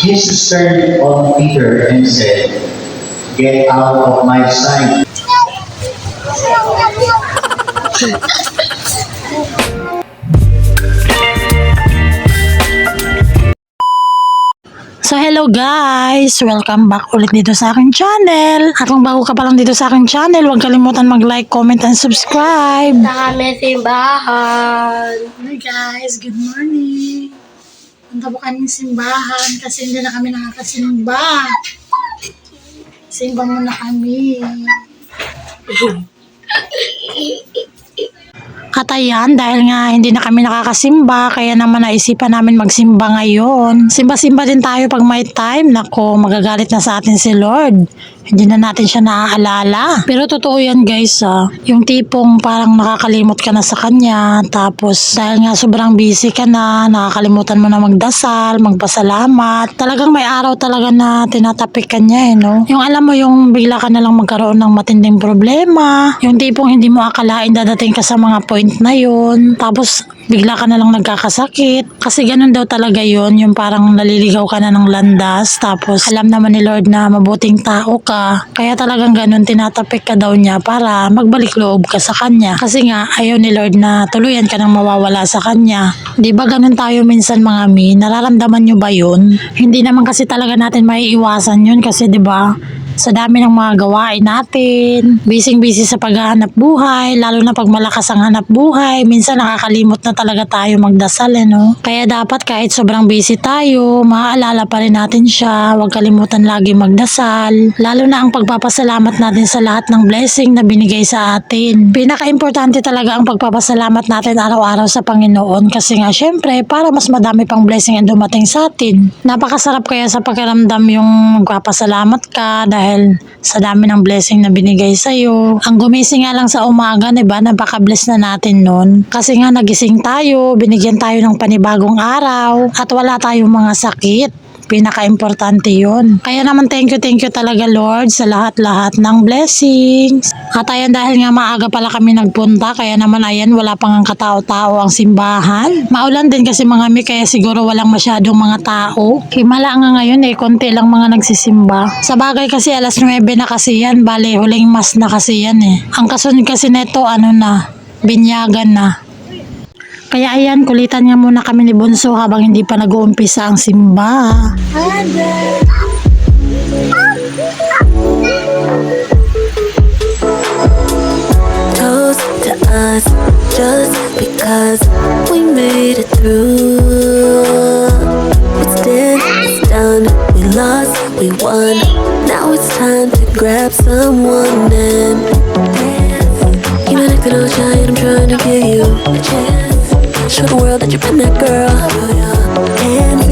Jesus turned on Peter and said, Get out of my sight, So hello guys! Welcome back ulit dito sa aking channel. At kung bago ka pa lang dito sa aking channel, huwag kalimutan mag-like, comment, and subscribe. Sa kami simbahan. Hi guys! Good morning! Punta po kami ng simbahan kasi hindi na kami nakakasimba. Simba muna kami. At ayan, dahil nga hindi na kami nakakasimba, kaya naman naisipan namin magsimba ngayon. Simba-simba din tayo pag may time. Nako, magagalit na sa atin si Lord. Hindi na natin siya naaalala. Pero totoo yan guys, ah. yung tipong parang nakakalimot ka na sa kanya. Tapos dahil nga sobrang busy ka na, nakakalimutan mo na magdasal, magpasalamat. Talagang may araw talaga na tinatapik ka niya eh, no? Yung alam mo, yung bigla ka na lang magkaroon ng matinding problema. Yung tipong hindi mo akalain dadating ka sa mga point na yun. Tapos bigla ka na lang nagkakasakit. Kasi ganun daw talaga yun, yung parang naliligaw ka na ng landas. Tapos alam naman ni Lord na mabuting tao ka. Kaya talagang ganun, tinatapik ka daw niya para magbalik loob ka sa kanya. Kasi nga, ayaw ni Lord na tuluyan ka nang mawawala sa kanya. Di ba ganun tayo minsan mga mi? Nararamdaman nyo ba yun? Hindi naman kasi talaga natin maiiwasan yun kasi di ba sa dami ng mga gawain natin. Busy-busy sa paghahanap buhay, lalo na pag malakas ang hanap buhay. Minsan nakakalimot na talaga tayo magdasal, eh, no? Kaya dapat kahit sobrang busy tayo, maaalala pa rin natin siya. Huwag kalimutan lagi magdasal. Lalo na ang pagpapasalamat natin sa lahat ng blessing na binigay sa atin. Pinaka-importante talaga ang pagpapasalamat natin araw-araw sa Panginoon kasi nga syempre para mas madami pang blessing ang dumating sa atin. Napakasarap kaya sa pakiramdam yung magpapasalamat ka dahil sa dami ng blessing na binigay sa'yo. Ang gumising nga lang sa umaga, di ba, napaka-bless na natin nun. Kasi nga nagising tayo, binigyan tayo ng panibagong araw, at wala tayong mga sakit. Pinaka-importante yun. Kaya naman thank you, thank you talaga Lord sa lahat-lahat ng blessings. At ayan dahil nga maaga pala kami nagpunta, kaya naman ayan wala pang ang katao-tao ang simbahan. Maulan din kasi mga mi, kaya siguro walang masyadong mga tao. Himala nga ngayon eh, konti lang mga nagsisimba. Sa bagay kasi alas 9 na kasi yan, bale huling mas na kasi yan eh. Ang kasunod kasi neto ano na, binyagan na. Kaya ayan, kulitan nga muna kami ni Bunso habang hindi pa nag-uumpisa ang simba. toast to us just because we made it through. What's done is done. We lost, we won. Now it's time to grab someone and dance. Been acting all shy, and I'm trying to give you a chance. Show the world that you've been that girl. Put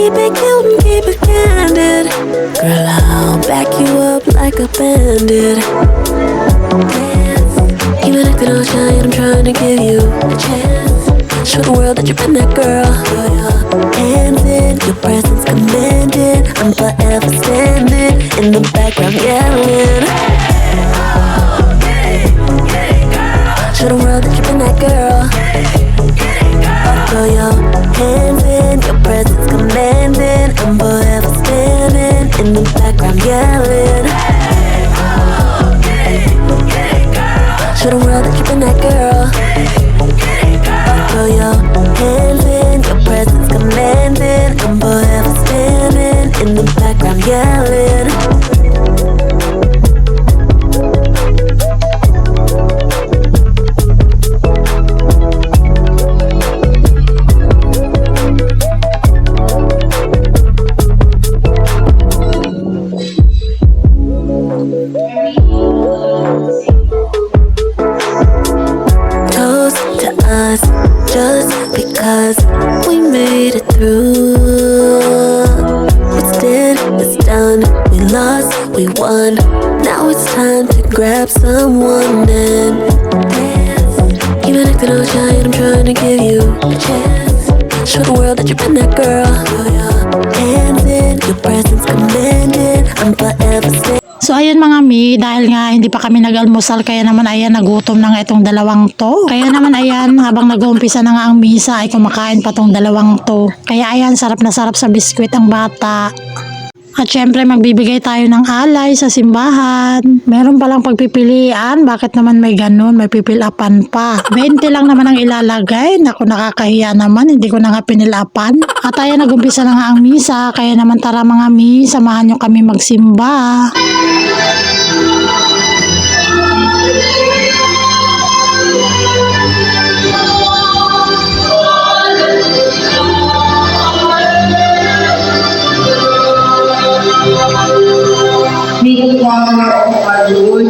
keep it cute and keep it candid. Girl, I'll back you up like a bandit. Dance. You've been acting all shy I'm trying to give you a chance. Show the world that you've been that girl. Throw us just because we made it through. What's dead is done. We lost, we won. Now it's time to grab someone and dance. Been acting all shy, and I'm trying to give you a chance. Show the world that you've been that girl. Hands in, your presence commanding. I'm forever staying. So ayun mga mi, dahil nga hindi pa kami nag-almusal kaya naman ayan nagutom na nga itong dalawang to. Kaya naman ayan habang nag-uumpisa na nga ang misa ay kumakain pa tong dalawang to. Kaya ayan sarap na sarap sa biskwit ang bata. At syempre magbibigay tayo ng alay sa simbahan. Meron palang pagpipilian, bakit naman may ganun, may pipilapan pa. 20 lang naman ang ilalagay, naku nakakahiya naman, hindi ko na nga pinilapan. At ayan nagumpisa na nga ang misa, kaya naman tara mga mi, samahan nyo kami magsimba.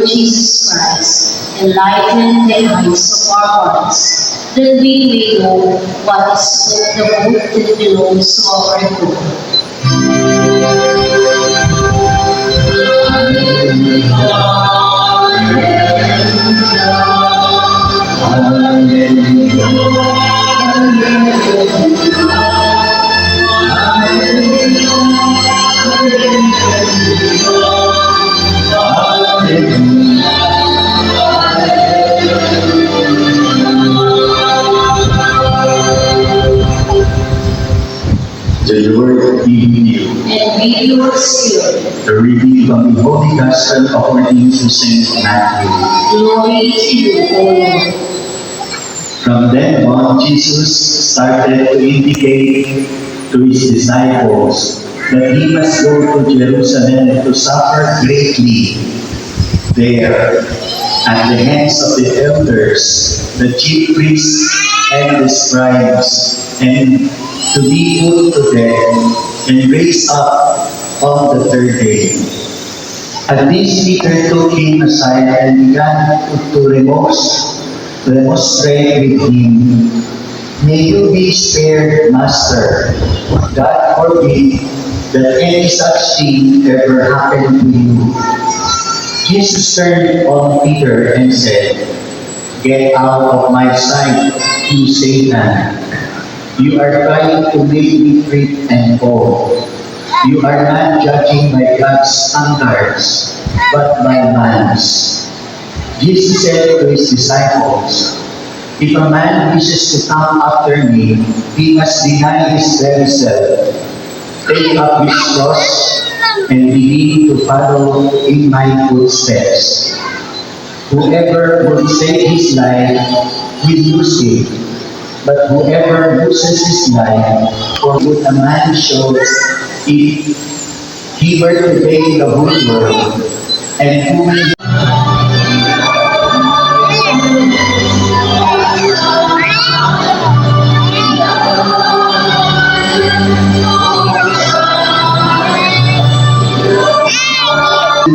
Jesus Christ enlighten the eyes of our hearts, that we may know what is the hope that belongs to our. The Lord be with you. And with your spirit, The reading from the Holy Gospel according to Saint Matthew. glory to you, O Lord. From then on, Jesus started to indicate to his disciples that he must go to Jerusalem to suffer greatly there at the hands of the elders, the chief priests, and the scribes, and to be put to death and raised up on the third day. At this, Peter took him aside and began to, remorse, remonstrate with him. May you be spared, Master. God forbid that any such thing ever happen to you. Jesus turned on Peter and said, Get out of my sight, you Satan. You are trying to make me trip and fall. You are not judging by God's standards, but by man's. Jesus said to his disciples, If a man wishes to come after me, he must deny his very self, take up his cross, and begin to follow in my footsteps. Whoever would save his life will lose it, but whoever loses his life for good a man shows if he were to gain the whole world and who will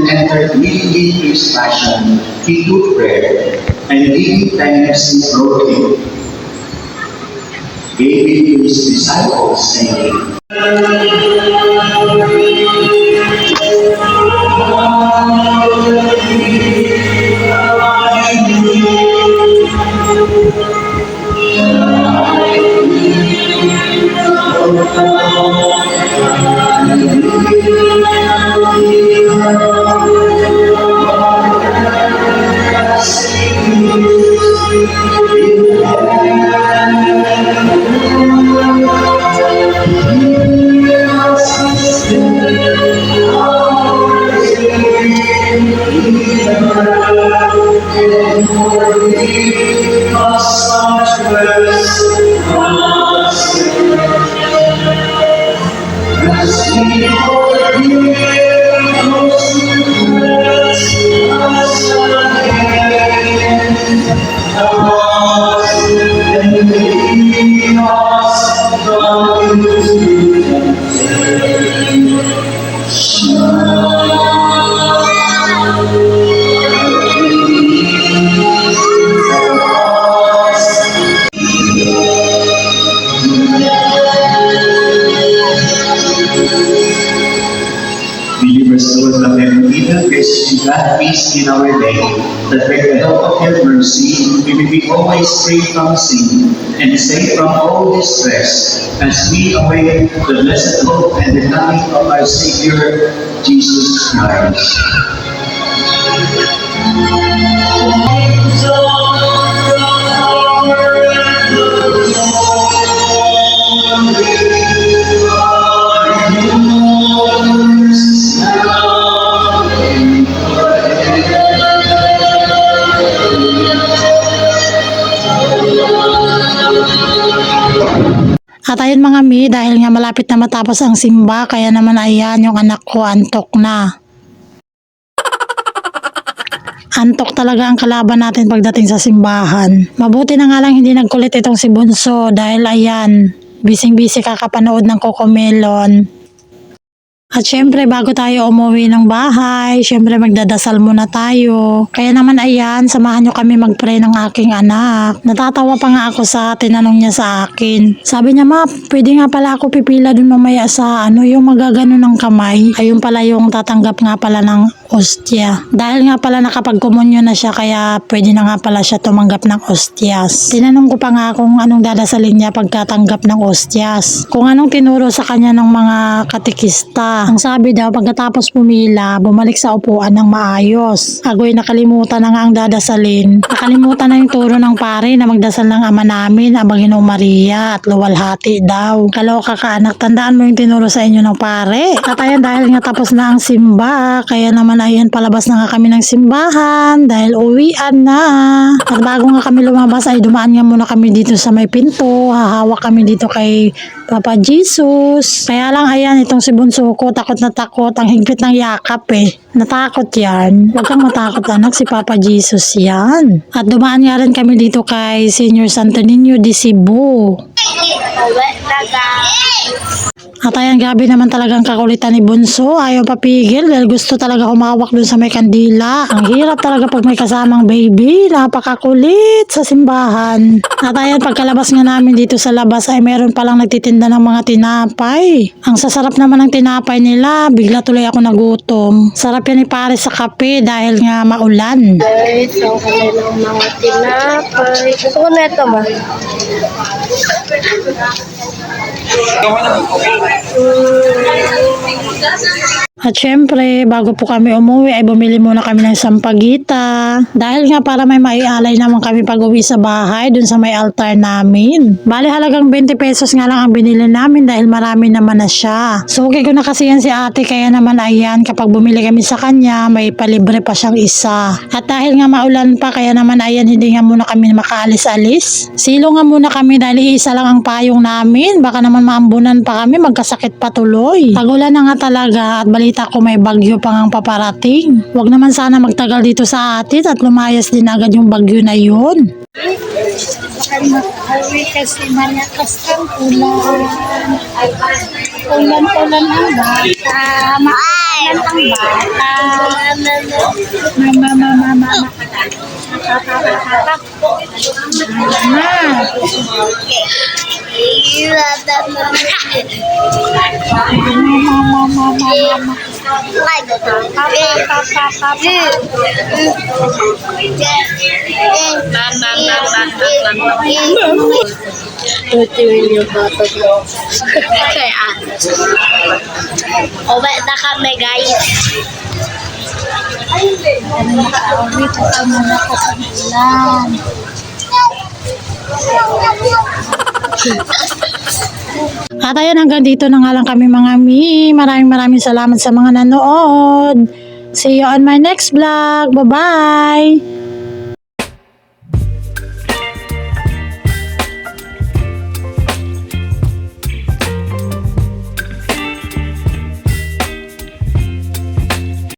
entered his passion, he took bread, and giving thanks, he broke it, baby to his disciples, saying, Thank you. Thank you. And grant peace in our day, that by the help of your mercy, we may be always free from sin and safe from all distress, as we await the blessed hope and the coming of our Savior, Jesus Christ. At mga mi, dahil nga malapit na matapos ang simba, kaya naman ayan yung anak ko antok na. Antok talaga ang kalaban natin pagdating sa simbahan. Mabuti na nga lang hindi nagkulit itong si Bunso dahil ayan, bising-bisi kakapanood ng Cocomelon. At syempre, bago tayo umuwi ng bahay, syempre magdadasal muna tayo. Kaya naman ayan, samahan nyo kami mag-pray ng aking anak. Natatawa pa nga ako sa tinanong niya sa akin. Sabi niya, ma, pwede nga pala ako pipila dun mamaya sa ano, yung magagano ng kamay. Ayun pala yung tatanggap nga pala ng ostya. Dahil nga pala nakapagkomunyo na siya, kaya pwede na nga pala siya tumanggap ng ostyas. Tinanong ko pa nga kung anong dadasalin niya pagkatanggap ng ostyas. Kung anong tinuro sa kanya ng mga katikista. Ang sabi daw, pagkatapos pumila, bumalik sa upuan ng maayos. Agoy nakalimutan na nga ang dadasalin. Nakalimutan na yung turo ng pare na magdasal ng ama namin, ang Panginoong Maria at luwalhati daw. Kaloka ka anak, tandaan mo yung tinuro sa inyo ng pare. At ayan, dahil nga tapos na ang simba, kaya naman ayan, palabas na nga kami ng simbahan dahil uwian na. At bago nga kami lumabas ay dumaan nga muna kami dito sa may pinto. Hahawak kami dito kay Papa Jesus. Kaya lang ayan, itong si Bunso ko, takot na takot. Ang higpit ng yakap eh. Natakot yan. Huwag kang matakot anak, si Papa Jesus yan. At dumaan nga rin kami dito kay Senior Santo Niño de Cebu. At ayan, grabe naman talagang kakulitan ni Bunso. Ayaw papigil dahil gusto talaga humawak dun sa may kandila. Ang hirap talaga pag may kasamang baby. Napakakulit sa simbahan. At ayan, pagkalabas nga namin dito sa labas ay meron palang nagtitinda ng mga tinapay. Ang sasarap naman ng tinapay nila. Bigla tuloy ako nagutom. Sarap yan ni pare sa kape dahil nga maulan. Guys, ang kanilang mga tinapay. Gusto ko na ito ba? Gawa na. At syempre, bago po kami umuwi ay bumili muna kami ng sampagita. Dahil nga para may maialay naman kami pag uwi sa bahay dun sa may altar namin. Bali halagang 20 pesos nga lang ang binili namin dahil marami naman na siya. So okay ko na kasi yan si ate kaya naman ayan kapag bumili kami sa kanya may palibre pa siyang isa. At dahil nga maulan pa kaya naman ayan hindi nga muna kami makaalis-alis. Silo nga muna kami dahil isa lang ang payong namin. Baka naman maambunan pa kami magkasakit pa tuloy. Tagulan na nga talaga at balita ko may bagyo pa ngang paparating. Huwag naman sana magtagal dito sa atin at lumayas din agad yung bagyo na yun. Ay, kasi malakas ang ulan. Ulan-ulan ang bata. Maalan ang bata. Mama, mama, mama. Mama. Mama, mama, mama. Tutuwin yung bata ko. Kaya, uwi na kami guys. Nakauwi ko sa malakas ang ulan. At ayan hanggang dito na nga lang kami mga mi. Maraming maraming salamat sa mga nanood. See you on my next vlog. Bye-bye!